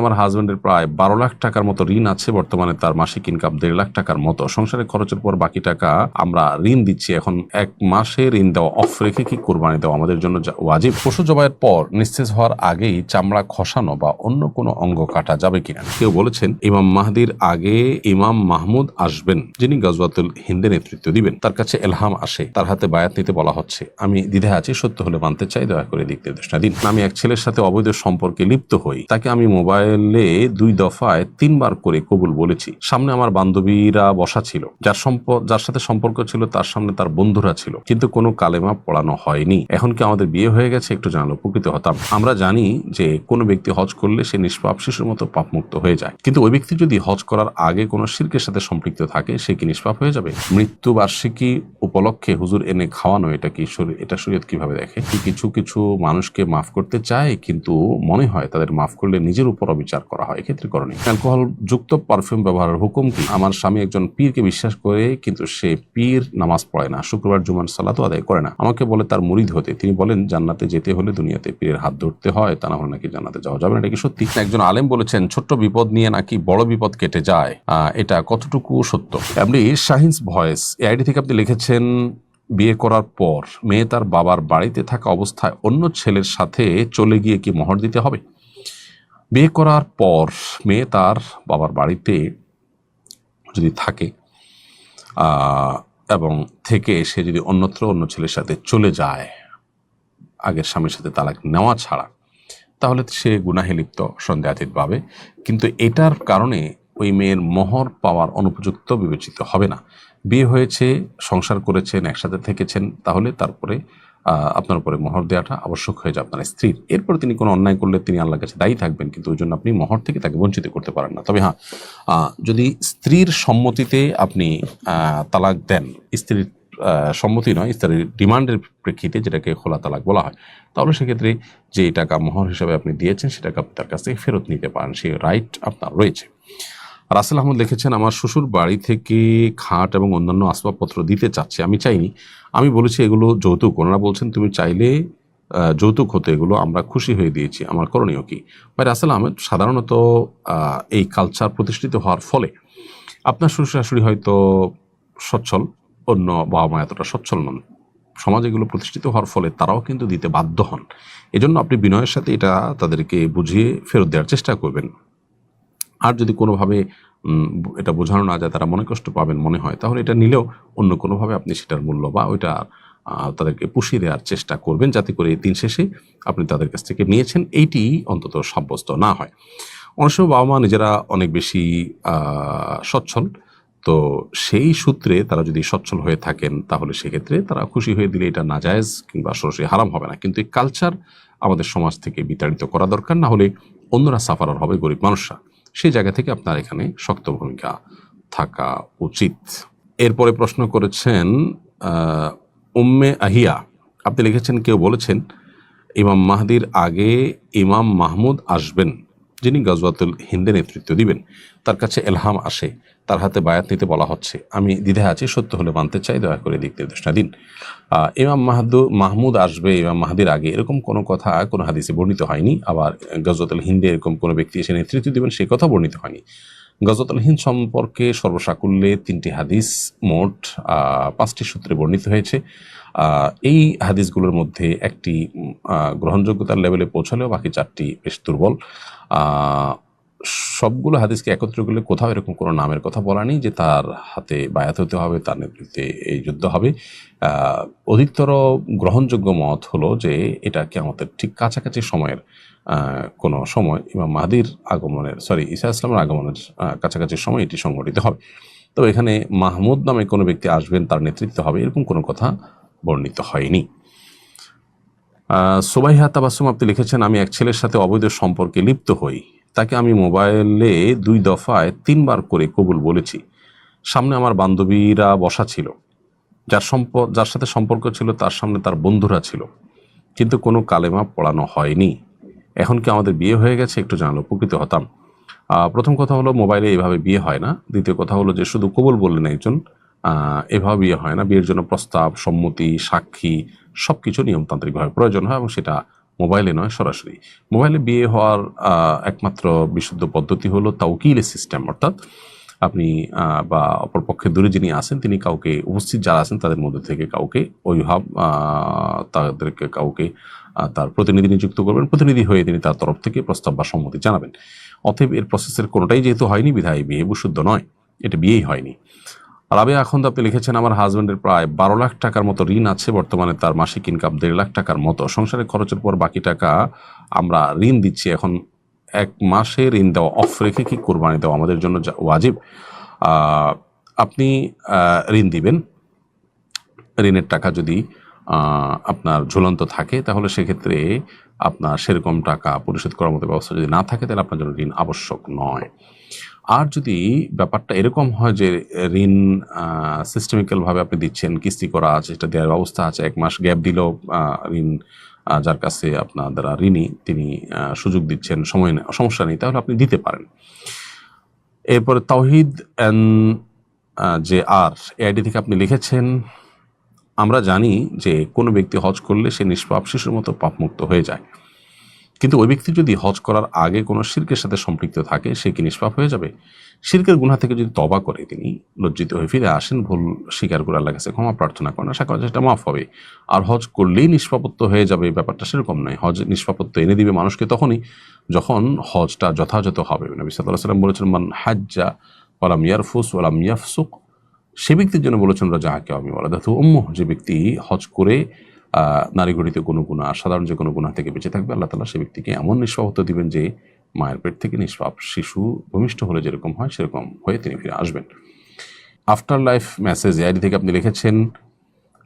আমার হাজবেন্ডের প্রায় বারো লাখ টাকার মতো ঋণ আছে, বর্তমানে তার মাসিক ইনকাম দেড় লাখ টাকার মতো। সংসারের খরচের পর বাকি টাকা আমরা ঋণ দিচ্ছি। এখন এক মাসে ঋণ দেওয়া অফ রেখে কি কোরবানি দেওয়া আমাদের জন্য ওয়াজিব? পশু জবাইয়ের পর নিস্তেজ হওয়ার আগেই চামড়া খসানো বা অন্য কোনো অঙ্গ কাটা যাবে কিনা? কেউ বলেছেন ইমাম মাহদির আগে ইমাম মাহমুদ আসবেন, যিনি গজওয়াতুল হিন্দে নেতৃত্ব দিবেন। তার কাছে এলহাম আসে। তার হাতে বায়াত নিতে বলা হচ্ছে। আমি দ্বিধায় আছি, সত্য হলে মানতে চাই, দয়া করে দিক নির্দেশনা দিন। আমি এক ছেলের সাথে অবৈধ সম্পর্কে লিপ্ত হই। তাকে আমি মোবাইলে দুই দফায় তিনবার করে কবুল বলেছি। সামনে আমার বান্ধবীরা বসা ছিল। যার সম্প- যার সাথে সম্পর্ক ছিল, তার সামনে তার বন্ধুরা ছিল। কিন্তু কোনো কালেমা পড়ানো হয়নি। এখন কি আমাদের বিয়ে হয়ে গেছে? একটু জানলে উপকৃত হতাম। আমরা জানি যে কোনো ব্যক্তি হজ করলে সে নিষ্পাপ শিশুর মতো পাপমুক্ত হয়ে যায়। কিন্তু ওই ব্যক্তি যদি হজ করার আগে কোনো শিল্পের সাথে সম্পৃক্ত থাকে, সে কি নিষ্পাপ হয়ে যাবে? মৃত্যু বার্ষিকী উপলক্ষে হুজুর এনে খাওয়ানো, এটা কি এটা শরীয়ত কীভাবে দেখে? কিছু কিছু মানুষকে মাফ করতে চায়, কিন্তু মনে হয় তাদের মাফ করলে নিজের উপর অবিচার করা হয়। এক্ষেত্রে করণীয়। অ্যালকোহল যুক্ত পারফিউম ব্যবহারের হুকুম কি? আমার স্বামী একজন পীরকে বিশ্বাস করে, কিন্তু সে পীর নামাজ পড়ে না, শুক্রবার জুমার সালাতও আদায় করে না। আমাকে বলে, তার মুরিদ হতে। তিনি বলেন, জান্নাতে যেতে হলে দুনিয়াতে পীরের হাত ধরতে হয়, তা না হলে নাকি জান্নাতে যাওয়া যাবে না। এটা কি সত্যি? একজন আলেম বলেছেন, ছোট্ট বিপদ নিয়ে নাকি বড় বিপদ কেটে যায়। এটা কতটুকু সত্য? আপনি শাহিন্স ভয়েস এই আইডি থেকে আপনি লিখেছেন, বিয়ে করার পর মেয়ে তার বাবার বাড়িতে থাকা অবস্থায় অন্য ছেলের সাথে চলে গিয়ে কি মোহর দিতে হবে? বিয়ে করার পর মেয়ে তার বাবার বাড়িতে যদি থাকে এবং থেকে সে যদি অন্যত্র অন্য ছেলের সাথে চলে যায়, আগের স্বামীর সাথে তালাক নেওয়া ছাড়া, তাহলে সে গুনাহে লিপ্ত সন্দেহাতীত পাবে। কিন্তু এটার কারণে ওই মেয়ের মোহর পাওয়ার অনুপযুক্ত বিবেচিত হবে না। বিয়ে হয়েছে, সংসার করেছেন, একসাথে থেকেছেন, তাহলে তারপরে আপনার উপরে মোহর দেওয়াটা আবশ্যক হয়ে যায় আপনার স্ত্রীর। এরপর তিনি কোনো অন্যায় করলে তিনি আল্লাহর কাছে দায়ী থাকবেন, কিন্তু ওই জন্য আপনি মোহর থেকে তাকে বঞ্চিত করতে পারেন না। তবে হ্যাঁ যদি স্ত্রীর সম্মতিতে আপনি তালাক দেন, স্ত্রীর সম্মতি নয়, স্ত্রীর ডিমান্ডের প্রেক্ষিতে যেটাকে খোলা তালাক বলা হয়, তাহলে সেক্ষেত্রে যে টাকা মোহর হিসাবে আপনি দিয়েছেন, সেটাকে আপনি তার কাছ থেকে ফেরত নিতে পারেন। সেই রাইট আপনার রয়েছে। রাসেল আহমদ লিখেছেন, আমার শ্বশুর বাড়ি থেকে খাট এবং অন্যান্য আসবাবপত্র দিতে চাচ্ছে, আমি চাইনি। আমি বলেছি, এগুলো যৌতুক। ওনারা বলছেন, তুমি চাইলে যৌতুক হতে, এগুলো আমরা খুশি হয়ে দিয়েছি। আমার করণীয় কি? ভাই, রাসেল আহমেদ সাধারণত এই কালচার প্রতিষ্ঠিত হওয়ার ফলে আপনার শ্বশুর শাশুড়ি হয়তো সচ্ছল, অন্য বাবা মা এতটা সচ্ছল নন। সমাজে এগুলো প্রতিষ্ঠিত হওয়ার ফলে তারাও কিন্তু দিতে বাধ্য হন। এজন্য আপনি বিনয়ের সাথে এটা তাদেরকে বুঝিয়ে ফেরত দেওয়ার চেষ্টা করবেন। আর যদি কোনোভাবে এটা বোঝানো না যায়, তারা মনে কষ্ট পাবেন মনে হয়, তাহলে এটা নিলেও অন্য কোনোভাবে আপনি সেটার মূল্য বা ওইটা তাদেরকে পুষিয়ে দেওয়ার চেষ্টা করবেন যাতে করে দিন শেষে আপনি তাদের কাছ থেকে নিয়েছেন, এইটি অন্তত সাব্যস্ত না হয়। অনেক সময় বাবা মা নিজেরা অনেক বেশি সচ্ছল, তো সেই সূত্রে তারা যদি সচ্ছল হয়ে থাকেন, তাহলে সেক্ষেত্রে তারা খুশি হয়ে দিলে এটা নাজায়েজ কিংবা সরাসরি হারাম হবে না। কিন্তু এই কালচার আমাদের সমাজ থেকে বিতাড়িত করা দরকার, না হলে অন্যরা সাফারার হবে গরিব মানুষরা। সেই জায়গা থেকে আপনার এখানে শক্ত ভূমিকা থাকা উচিত। এরপরে প্রশ্ন করেছেন উম্মে আহিয়া, আপনি লিখেছেন, কেউ বলেছেন, ইমাম মাহাদির আগে ইমাম মাহমুদ আসবেন, যিনি গজওয়াতুল হিন্দে নেতৃত্ব দিবেন, তার কাছে এলহাম আসে। তার হাতে বায়াত নিতে বলা হচ্ছে। আমি দ্বিধায় আছি, সত্য হলে মানতে চাই, দয়া করে দিক নির্দেশনা দিন। ইমাম মাহাদু, মাহমুদ আসবে ইমাম মাহাদির আগে, এরকম কোনো কথা কোনো হাদিসে বর্ণিত হয়নি। আবার গজওয়াতুল হিন্দে এরকম কোনো ব্যক্তি এসে নেতৃত্ব দিবেন সেই কথা বর্ণিত হয়নি। গজওয়াতুল হিন্দ সম্পর্কে সর্বসাকুল্যে তিনটি হাদিস মোট পাঁচটি সূত্রে বর্ণিত হয়েছে। এই হাদিসগুলোর মধ্যে একটি গ্রহণযোগ্যতার লেভেলে পৌঁছালেও বাকি চারটি বেশ দুর্বল। সবগুলো হাদিসকে একত্র করলে কোথাও এরকম কোনো নামের কথা বলা নেই যে তার হাতে বায়াত হতে হবে, তার নেতৃত্বে এই যুদ্ধ হবে। অধিকতর গ্রহণযোগ্য মত হলো যে এটা কি আমাদের ঠিক কাছাকাছি সময়ের কোনো সময় ইমাম মাহাদির আগমনের সরি ঈসা ইসলামের আগমনের কাছাকাছি সময় এটি সংঘটিত হবে। তো এখানে মাহমুদ নামে কোনো ব্যক্তি আসবেন, তার নেতৃত্ব হবে, এরকম কোনো কথা বর্ণিত হয়নি। সোবাইহা তাবাসুম আপনি লিখেছেন, আমি এক ছেলের সাথে অবৈধ সম্পর্কে লিপ্ত হই। তাকে আমি মোবাইলে দুই দফায় তিনবার করে কবুল বলেছি। সামনে আমার বান্ধবীরা বসা ছিল। যার সম্প, যার সাথে সম্পর্ক ছিল, তার সামনে তার বন্ধুরা ছিল। কিন্তু কোনো কালেমা পড়ানো হয়নি। এখন কি আমাদের বিয়ে হয়ে গেছে? একটু জানলে উপকৃত হতাম। প্রথম কথা হলো, মোবাইলে এভাবে বিয়ে হয় না। দ্বিতীয় কথা হলো যে, শুধু কবুল বললেন একজন। এভাবে বিয়ে হয় না। বিয়ের জন্য প্রস্তাব, সম্মতি, সাক্ষী সব কিছু নিয়মতান্ত্রিকভাবে প্রয়োজন হয় এবং সেটা মোবাইলে নয়, সরাসরি। মোবাইলে বিয়ে হওয়ার একমাত্র বিশুদ্ধ পদ্ধতি হলো তাউকিলের সিস্টেম। অর্থাৎ আপনি বা অপরপক্ষে দূরে যিনি আছেন, তিনি কাউকে উপস্থিত যারা আছেন, তাদের মধ্যে থেকে কাউকে অভিভাব তাদেরকে কাউকে তার প্রতিনিধি নিযুক্ত করবেন। প্রতিনিধি হয়ে তিনি তার তরফ থেকে প্রস্তাব বা সম্মতি জানাবেন। অতএব এর প্রসেসের কোনোটাই যেহেতু হয়নি, বিধায় বিয়ে বিশুদ্ধ নয়। এটা বিয়েই হয়নি। রাবে এখন আপনি লিখেছেন আমার হাজব্যান্ডের প্রায় বারো লাখ টাকার মতো ঋণ আছে, বর্তমানে তার মাসিক ইনকাম দেড় লাখ টাকার মতো। সংসারের খরচের পর বাকি টাকা আমরা ঋণ দিচ্ছি। এখন এক মাসে ঋণ দেওয়া অফ রেখে কি কোরবানি দেওয়া আমাদের জন্য ওয়াজিব? আপনি ঋণ দিবেন। ঋণের টাকা যদি আপনার ঝুলন্ত থাকে, তাহলে সেক্ষেত্রে আপনার সেরকম টাকা পরিশোধ করার মতো ব্যবস্থা যদি না থাকে, তাহলে আপনার জন্য ঋণ আবশ্যক নয়। আর যদি ব্যাপারটা এরকম হয় যে ঋণ সিস্টেমিক্যালভাবে আপনি দিচ্ছেন, কিস্তি করা আছে, সেটা দেওয়ার ব্যবস্থা আছে, এক মাস গ্যাপ দিলেও ঋণ যার কাছে আপনার দ্বারা ঋণী, তিনি সুযোগ দিচ্ছেন, সময় সমস্যা নেই, তাহলে আপনি দিতে পারেন। এরপরে তাওহিদ অ্যান যে আর, এআইডি থেকে আপনি লিখেছেন, আমরা জানি যে কোনো ব্যক্তি হজ করলে সে নিষ্পাপ, শিশুর মতো পাপমুক্ত হয়ে যায়। কিন্তু ওই ব্যক্তি যদি হজ করার আগে কোনো শির্কের সাথে সম্পৃক্ত থাকে, সে কি নিষ্পাপ হয়ে যাবে? শির্কের গুণা থেকে যদি তবা করে তিনি, লজ্জিত হয়ে ফিরে আসেন, ভুল স্বীকার করে আল্লাহ কাছে ক্ষমা প্রার্থনা করেন, আশা করা সেটা মাফ হবে। আর হজ করলেই নিষ্পাপত্য হয়ে যাবে ব্যাপারটা সেরকম নয়। হজ নিষ্পাপত্য এনে দিবে মানুষকে তখনই যখন হজটা যথাযথ হবে। নবী সাল্লাম বলেছেন, মান হাজ্জা ওয়ালাম ইয়ারফুস ওয়ালাম ইয়াফসুক। সে ব্যক্তির জন্য বলেছেন রাজা হাকে আমি বলা দেখো উম্ম যে ব্যক্তি হজ করে আহ, নারী গঠিত কোনো গুণা সাধারণ যে কোনো গুণা থেকে বেঁচে থাকবে আল্লাহ তালা সে ব্যক্তিকে এমন নিষ্পাপত্য দিবেন যে মায়ের পেট থেকে নিষ্পাপ শিশু ভূমিষ্ঠ হলে যেরকম হয় সেরকম হয়ে তিনি ফিরে আসবেন। আফটার লাইফ মেসেজ আইডি থেকে আপনি লিখেছেন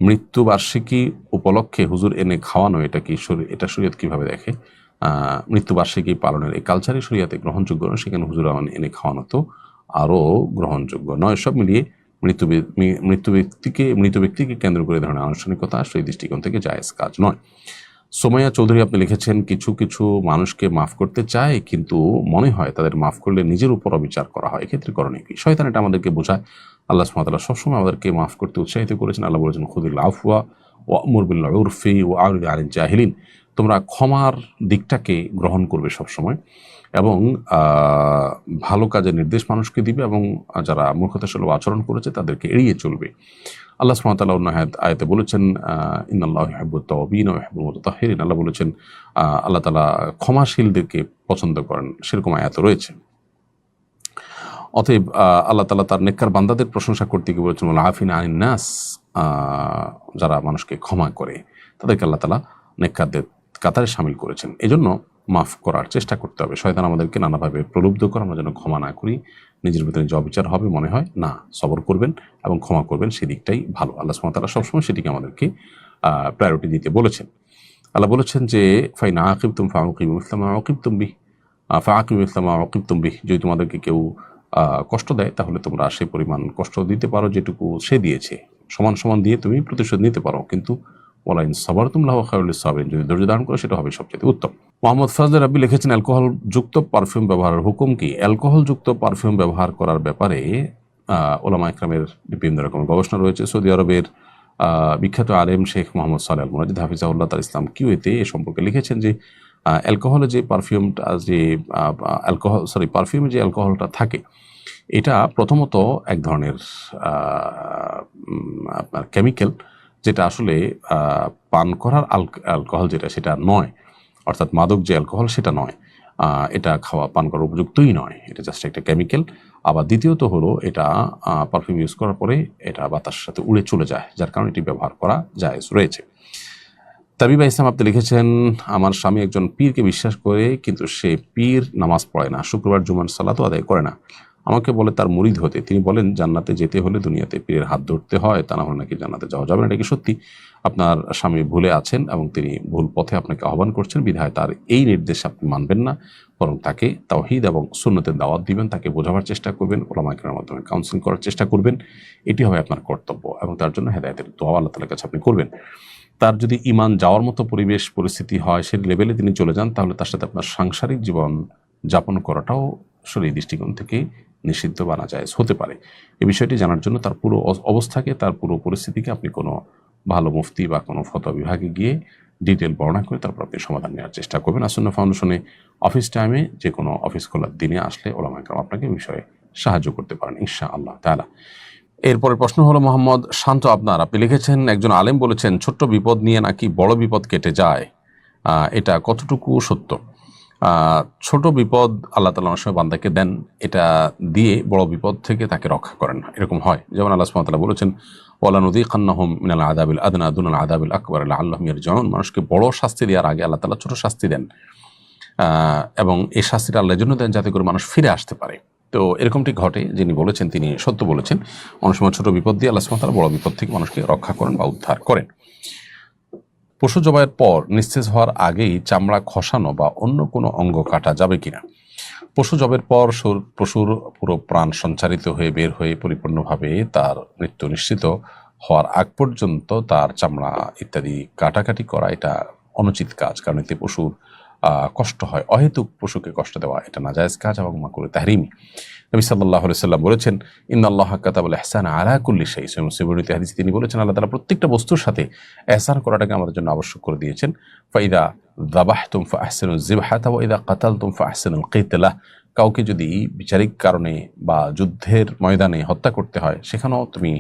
মৃত্যু বার্ষিকী উপলক্ষে হুজুর এনে খাওয়ানো এটা কি এটা শরীয়ত কীভাবে দেখে? আহ, মৃত্যু বার্ষিকী পালনের এই কালচারই শরীয়তে গ্রহণযোগ্য নয় সেখানে হুজুর এনে খাওয়ানো তো আরও গ্রহণযোগ্য নয়। সব মিলিয়ে মৃত্যু মৃত্যু ব্যক্তিকে মৃত ব্যক্তিকে কেন্দ্র করে ধরনের আনুষ্ঠানিকতা সেই দৃষ্টিকোণ থেকে জায়েজ কাজ নয়। সোমাইয়া চৌধুরী আপনি লিখেছেন, কিছু কিছু মানুষকে মাফ করতে চায়, কিন্তু মনে হয় তাদের মাফ করলে নিজের উপর অবিচার করা হয়। এক্ষেত্রে করণীয় কি? শয়তান এটা আমাদেরকে বোঝায়। আল্লাহ সুমাতাল্লাহ সবসময় আমাদেরকে মাফ করতে উৎসাহিত করেছেন। আল্লাহ বলেছেন, খুদুল আফওয়া ও মুরবিল্লা উরফি ও আউরি আলিন জাহিলিন। তোমরা ক্ষমার দিকটাকে গ্রহণ করবে সবসময়। এবং ভালো কাজের নির্দেশ মানুষকে দিবে এবং যারা মূর্খতাসুলভ আচরণ করেছে তাদেরকে এড়িয়ে চলবে। আল্লাহ সুমাতাল্লাহ অন্য আয়াত বলেছেন মতো আল্লাহ বলেছেন আল্লাহ তালা ক্ষমাশীলদেরকে পছন্দ করেন। সেরকম আয়াত রয়েছে। অতএব আল্লাহ তালা তার নেককার বান্দাদের প্রশংসা করতে গিয়ে বলেছেন আফিন আইন নাস যারা মানুষকে ক্ষমা করে, তাদেরকে আল্লাহ তালা নেককারদের কাতারে সামিল করেছেন। এজন্য মাফ করার চেষ্টা করতে হবে। শয়তান আমাদেরকে নানাভাবে প্রলুব্ধ করে, আমরা যেন ক্ষমা না করি। নিজের ভিতরে যে অবিচার হবে মনে হয়, না, সবর করবেন এবং ক্ষমা করবেন সেদিকটাই ভালো। আল্লাহ সুমতাল্লাহ সবসময় সেটিকে আমাদেরকে প্রায়োরিটি দিতে বলেছেন। আল্লাহ বলেছেন যে, ফাইন আকিব তুম ফাউকিব ইসলাম আকিব তুমবি ফাকিব ইসলাম আকিব তুমবি যদি তোমাদেরকে কেউ কষ্ট দেয়, তাহলে তোমরা সেই পরিমাণ কষ্ট দিতে পারো যেটুকু সে দিয়েছে। সমান সমান দিয়ে তুমি প্রতিশোধ নিতে পারো। কিন্তু ওলাইন সবার তুমলাহ খায়ুল সাবেন যদি ধৈর্য ধারণ করে, সেটা হবে সবচেয়ে উত্তম। মোহাম্মদ ফাজল রাব্বি লিখেছেন অ্যালকোহল যুক্ত পারফিউম ব্যবহারের হুকুম কি? অ্যালকোহল যুক্ত পারফিউম ব্যবহার করার ব্যাপারে ওলামা ইকরামের বিভিন্ন রকমের গবেষণা রয়েছে। সৌদি আরবের বিখ্যাত আলেম শেখ মোহাম্মদ সাল আল মুরাজিদ হাফিজাউল্লাহ তার ইসলাম কিউএতে এ সম্পর্কে লিখেছেন যে অ্যালকোহলে যে পারফিউমটা, যে অ্যালকোহল, সরি, পারফিউমে যে অ্যালকোহলটা থাকে, এটা প্রথমত এক ধরনের আপনার কেমিক্যাল যেটা আসলে পান করার অ্যালকোহল যেটা, সেটা নয়। অর্থাৎ মাদক যে অ্যালকোহল, সেটা নয়। এটা খাওয়া, পান করার উপযুক্তই নয়। এটা জাস্ট একটা কেমিক্যাল আবার দ্বিতীয়ত হলো, এটা পারফিউম ইউজ করার পরে এটা বাতাসের সাথে উড়ে চলে যায়, যার কারণে এটি ব্যবহার করা জায়েজ রয়েছে। তাবিবা ইসলাম আপনি লিখেছেন, আমার স্বামী একজন পীরকে বিশ্বাস করে, কিন্তু সে পীর নামাজ পড়ে না, শুক্রবার জুমান সালাতও আদায় করে না। আমাকে বলে তার মুরিদ হতে। তিনি বলেন, জান্নাতে যেতে হলে দুনিয়াতে পীরের হাত ধরতে হয়, তা না হলে নাকি জান্নাতে যাওয়া যাবে না। এটা কি সত্যি? আপনার স্বামী ভুলে আছেন এবং তিনি ভুল পথে আপনাকে আহ্বান করছেন, বিধায় তার এই নির্দেশ আপনি মানবেন না, বরং তাকে তাওহিদ এবং সুন্নতের দাওয়াত দিবেন, তাকে বোঝাবার চেষ্টা করবেন ওলামাইকের মাধ্যমে কাউন্সিলিং করার চেষ্টা করবেন। এটি হবে আপনার কর্তব্য এবং তার জন্য হেদায়তের দোয়া আল্লাহ তালার কাছে আপনি করবেন। তার যদি ইমান যাওয়ার মতো পরিবেশ, পরিস্থিতি হয় সেই লেভেলে তিনি চলে যান, তাহলে তার সাথে আপনার সাংসারিক জীবন যাপন করাটাও শরীর দৃষ্টিকোণ থেকে নিষিদ্ধ বানা যায় হতে পারে। এই বিষয়টি জানার জন্য তার পুরো অবস্থাকে, তার পুরো পরিস্থিতিকে আপনি কোনো ভালো মুফতি বা কোনো ফটো বিভাগে গিয়ে ডিটেল বর্ণনা করে তারপর আপনি সমাধান নেওয়ার চেষ্টা করবেন। আসন্ন ফাউন্ডেশনে অফিস টাইমে যে কোনো অফিস খোলার দিনে আসলে ওলামাইকরাম আপনাকে বিষয়ে সাহায্য করতে পারেন ইনশা আল্লাহ তালা এরপরে প্রশ্ন হলো, মোহাম্মদ, শান্ত আপনার। আপনি লিখেছেন, একজন আলেম বলেছেন, ছোট্ট বিপদ নিয়ে নাকি বড় বিপদ কেটে যায়? এটা কতটুকু সত্য? ছোট বিপদ আল্লাহ তালা অনেক সময় বান্দাকে দেন, এটা দিয়ে বড় বিপদ থেকে তাকে রক্ষা করেন। এরকম হয়। যেমন আল্লাহ সুবহানাহু বলেছেন ওয়ালা নদী খান্নাহম মিনাল আদাবিল আদনা দুনাল আদাবিল আকবর আল্লাহ আল্লাহ মিয়ার জন মানুষকে বড় শাস্তি দেওয়ার আগে আল্লাহ তালা ছোট শাস্তি দেন। এবং এই শাস্তিটা আল্লাহর জন্য দেন যাতে করে মানুষ ফিরে আসতে পারে। তো এরকমটি ঘটে, যিনি বলেছেন, তিনি সত্য বলেছেন। অনেক সময় ছোট বিপদ দিয়ে আল্লাহ সুবহানাহু বড় বিপদ থেকে মানুষকে রক্ষা করেন বা উদ্ধার করেন। পশু জবাইয়ের পর নিস্তেজ হওয়ার আগেই চামড়া খসানো বা অন্য কোনো অঙ্গ কাটা যাবে কিনা? পশু জবের পর পশুর পুরো প্রাণ সঞ্চারিত হয়ে বের হয়ে পরিপূর্ণভাবে তার মৃত্যু নিশ্চিত হওয়ার আগ পর্যন্ত তার চামড়া ইত্যাদি কাটাকাটি করা এটা অনুচিত কাজ। কারণ এতে পশুর কষ্ট হয়। অহেতুক পশুকে কষ্ট দেওয়া, এটা নাজায়েজ কাজ এবং মাকুরে তাহরিমি। নবী সাল্লাহ সাল্লাম বলেছেন ইন্দাল্লাহ কাতাবুল এহসান আলা কুল্লি সেই মুসিবরিত হাদিস তিনি বলেছেন, আল্লাহ তালা প্রত্যেকটা বস্তুর সাথে এহসান করাটাকে আমাদের জন্য আবশ্যক করে দিয়েছেন। ফাইদা দাবাহ তুমফা আহসেন জিবাহাত ইদা কাতাল তুমফা আহসেন কেতলাহ কাউকে যদি বিচারিক কারণে বা যুদ্ধের ময়দানে হত্যা করতে হয়, সেখানেও তুমি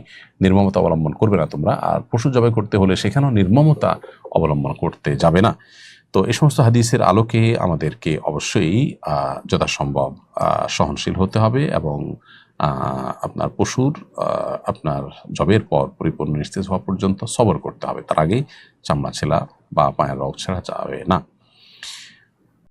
নির্মমতা অবলম্বন করবে না তোমরা। আর পশু জবাই করতে হলে সেখানেও নির্মমতা অবলম্বন করতে যাবে না। তো এ সমস্ত হাদিসের আলোকে আমাদেরকে অবশ্যই যথাসম্ভব সহনশীল হতে হবে এবং আপনার পশুর আপনার জবের পর পরিপূর্ণ নিস্তেজ হওয়া পর্যন্ত সবর করতে হবে। তার আগেই চামড়া ছেলা বা পায়ের রক ছেঁড়া যাবে না।